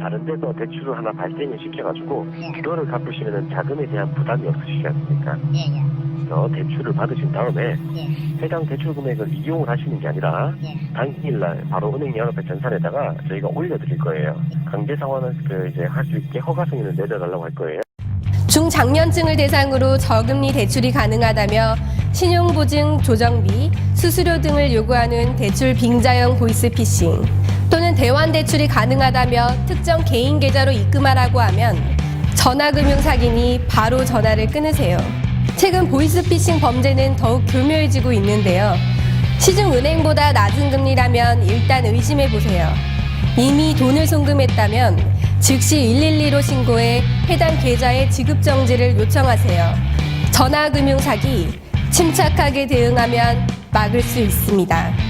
다른 데서 대출을 하나 발생을 시켜가지고 예. 그거를 갚으시면 자금에 대한 부담이 없으시지 않습니까? 예, 예. 그래서 대출을 받으신 다음에 예. 해당 대출 금액을 이용을 하시는 게 아니라 예. 당일날 바로 은행 영업의 전산에다가 저희가 올려드릴 거예요. 강제 상환을 그 이제 할 수 있게 허가 승인을 내려달라고 할 거예요. 중장년층을 대상으로 저금리 대출이 가능하다며 신용보증 조정비, 수수료 등을 요구하는 대출 빙자형 보이스 피싱 또는 대환 대출이 가능하다며 특정 개인 계좌로 입금하라고 하면 전화금융 사기니 바로 전화를 끊으세요. 최근 보이스피싱 범죄는 더욱 교묘해지고 있는데요. 시중 은행보다 낮은 금리라면 일단 의심해 보세요. 이미 돈을 송금했다면 즉시 112로 신고해 해당 계좌의 지급 정지를 요청하세요. 전화금융 사기 침착하게 대응하면 막을 수 있습니다.